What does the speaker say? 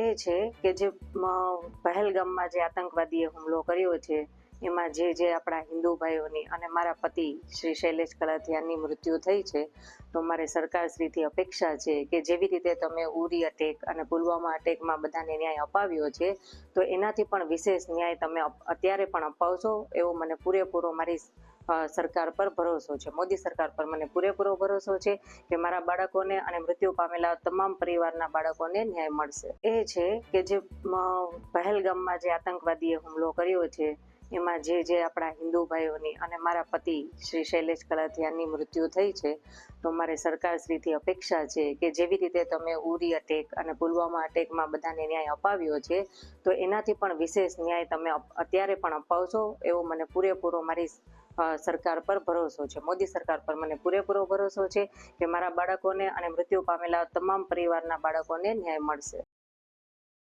એ છે કે જે પહેલગામમાં જે આતંકવાદીએ હુમલો કર્યો છે એમાં જે જે આપણા હિન્દુ ભાઈઓની અને મારા પતિ શ્રી શૈલેષ કલાથિયાની મૃત્યુ થઈ છે, તો મારે સરકારશ્રીથી અપેક્ષા છે કે જેવી રીતે તમે ઉરી અટેક અને પુલવામા અટેકમાં બધાને ન્યાય અપાવ્યો છે, તો એનાથી પણ વિશેષ ન્યાય તમે અત્યારે પણ અપાવશો એવો મને પૂરેપૂરો મારી સરકાર પર ભરોસો છે. મોદી સરકાર પર મને પૂરેપૂરો ભરોસો છે કે મારા બાળકોને અને મૃત્યુ પામેલા તમામ પરિવારના બાળકોને ન્યાય મળશે. એ છે કે જે પહેલગામમાં જે આતંકવાદીએ હુમલો કર્યો છે એમાં જે જે આપણા હિન્દુ ભાઈઓની અને મારા પતિ શ્રી શૈલેષ કળાથિયાની મૃત્યુ થઈ છે, તો મારે સરકારશ્રીથી અપેક્ષા છે કે જેવી રીતે તમે ઉરી અટેક અને પુલવામા અટેકમાં બધાને ન્યાય અપાવ્યો છે, તો એનાથી પણ વિશેષ ન્યાય તમે અત્યારે પણ અપાવશો એવો મને પૂરેપૂરો મારી સરકાર પર ભરોસો છે. મોદી સરકાર પર મને પૂરેપૂરો ભરોસો છે કે મારા બાળકોને અને મૃત્યુ પામેલા તમામ પરિવારના બાળકોને ન્યાય મળશે.